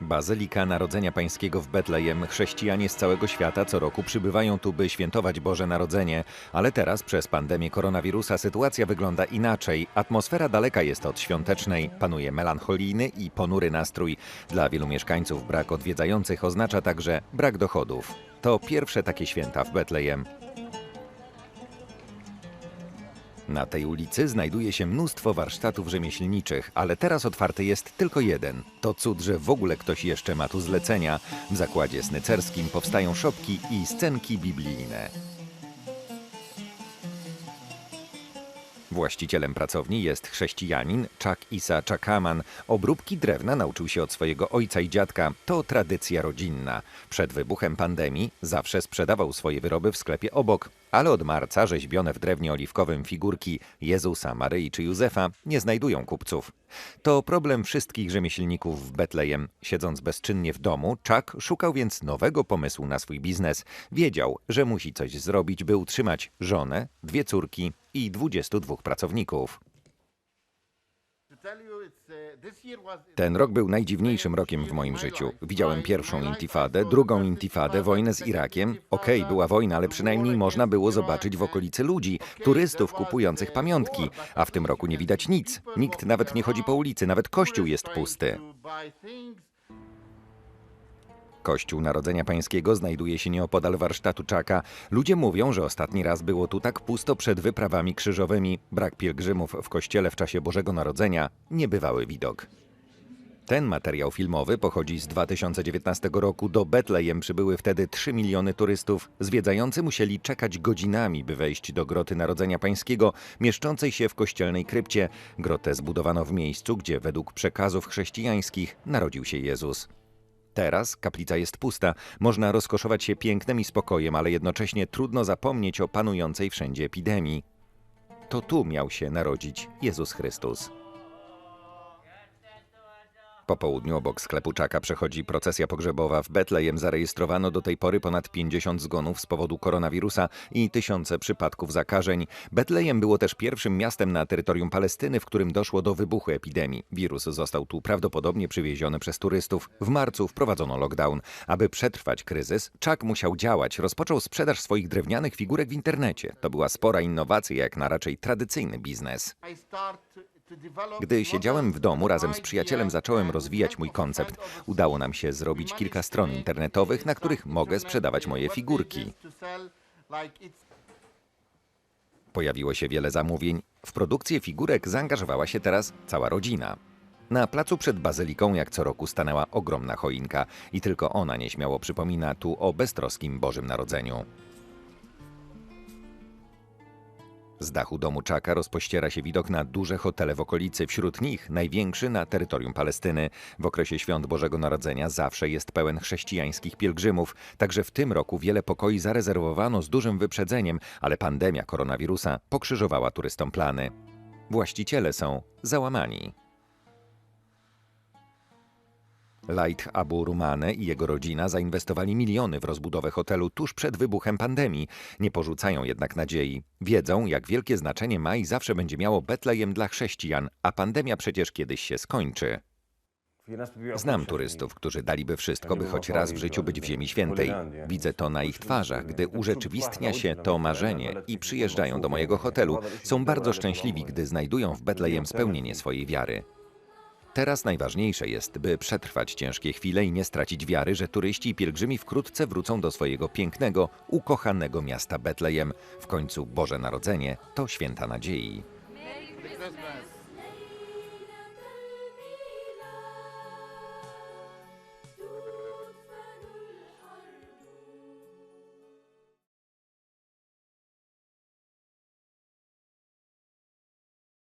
Bazylika Narodzenia Pańskiego w Betlejem. Chrześcijanie z całego świata co roku przybywają tu, by świętować Boże Narodzenie. Ale teraz przez pandemię koronawirusa sytuacja wygląda inaczej. Atmosfera daleka jest od świątecznej. Panuje melancholijny i ponury nastrój. Dla wielu mieszkańców brak odwiedzających oznacza także brak dochodów. To pierwsze takie święta w Betlejem. Na tej ulicy znajduje się mnóstwo warsztatów rzemieślniczych, ale teraz otwarty jest tylko jeden. To cud, że w ogóle ktoś jeszcze ma tu zlecenia. W zakładzie snycerskim powstają szopki i scenki biblijne. Właścicielem pracowni jest chrześcijanin Chuck Isa Chakaman. Obróbki drewna nauczył się od swojego ojca i dziadka. To tradycja rodzinna. Przed wybuchem pandemii zawsze sprzedawał swoje wyroby w sklepie obok, ale od marca rzeźbione w drewnie oliwkowym figurki Jezusa, Maryi czy Józefa nie znajdują kupców. To problem wszystkich rzemieślników w Betlejem. Siedząc bezczynnie w domu, Chuck szukał więc nowego pomysłu na swój biznes. Wiedział, że musi coś zrobić, by utrzymać żonę, dwie córki i 22 pracowników. Ten rok był najdziwniejszym rokiem w moim życiu. Widziałem pierwszą intifadę, drugą intifadę, wojnę z Irakiem. Okej, była wojna, ale przynajmniej można było zobaczyć w okolicy ludzi, turystów kupujących pamiątki. A w tym roku nie widać nic. Nikt nawet nie chodzi po ulicy, nawet kościół jest pusty. Kościół Narodzenia Pańskiego znajduje się nieopodal warsztatu Czaka. Ludzie mówią, że ostatni raz było tu tak pusto przed wyprawami krzyżowymi. Brak pielgrzymów w kościele w czasie Bożego Narodzenia niebywały widok. Ten materiał filmowy pochodzi z 2019 roku. Do Betlejem przybyły wtedy 3 miliony turystów. Zwiedzający musieli czekać godzinami, by wejść do groty Narodzenia Pańskiego, mieszczącej się w kościelnej krypcie. Grotę zbudowano w miejscu, gdzie według przekazów chrześcijańskich narodził się Jezus. Teraz kaplica jest pusta, można rozkoszować się pięknem i spokojem, ale jednocześnie trudno zapomnieć o panującej wszędzie epidemii. To tu miał się narodzić Jezus Chrystus. Po południu obok sklepu Czaka przechodzi procesja pogrzebowa. W Betlejem zarejestrowano do tej pory ponad 50 zgonów z powodu koronawirusa i tysiące przypadków zakażeń. Betlejem było też pierwszym miastem na terytorium Palestyny, w którym doszło do wybuchu epidemii. Wirus został tu prawdopodobnie przywieziony przez turystów. W marcu wprowadzono lockdown. Aby przetrwać kryzys, Czak musiał działać. Rozpoczął sprzedaż swoich drewnianych figurek w internecie. To była spora innowacja, jak na raczej tradycyjny biznes. Gdy siedziałem w domu, razem z przyjacielem zacząłem rozwijać mój koncept. Udało nam się zrobić kilka stron internetowych, na których mogę sprzedawać moje figurki. Pojawiło się wiele zamówień. W produkcję figurek zaangażowała się teraz cała rodzina. Na placu przed bazyliką jak co roku stanęła ogromna choinka i tylko ona nieśmiało przypomina tu o beztroskim Bożym Narodzeniu. Z dachu domu Czaka rozpościera się widok na duże hotele w okolicy, wśród nich największy na terytorium Palestyny. W okresie świąt Bożego Narodzenia zawsze jest pełen chrześcijańskich pielgrzymów, także w tym roku wiele pokoi zarezerwowano z dużym wyprzedzeniem, ale pandemia koronawirusa pokrzyżowała turystom plany. Właściciele są załamani. Light Abu Rumane i jego rodzina zainwestowali miliony w rozbudowę hotelu tuż przed wybuchem pandemii. Nie porzucają jednak nadziei. Wiedzą, jak wielkie znaczenie ma i zawsze będzie miało Betlejem dla chrześcijan, a pandemia przecież kiedyś się skończy. Znam turystów, którzy daliby wszystko, by choć raz w życiu być w Ziemi Świętej. Widzę to na ich twarzach, gdy urzeczywistnia się to marzenie i przyjeżdżają do mojego hotelu. Są bardzo szczęśliwi, gdy znajdują w Betlejem spełnienie swojej wiary. Teraz najważniejsze jest, by przetrwać ciężkie chwile i nie stracić wiary, że turyści i pielgrzymi wkrótce wrócą do swojego pięknego, ukochanego miasta Betlejem. W końcu Boże Narodzenie to święta nadziei.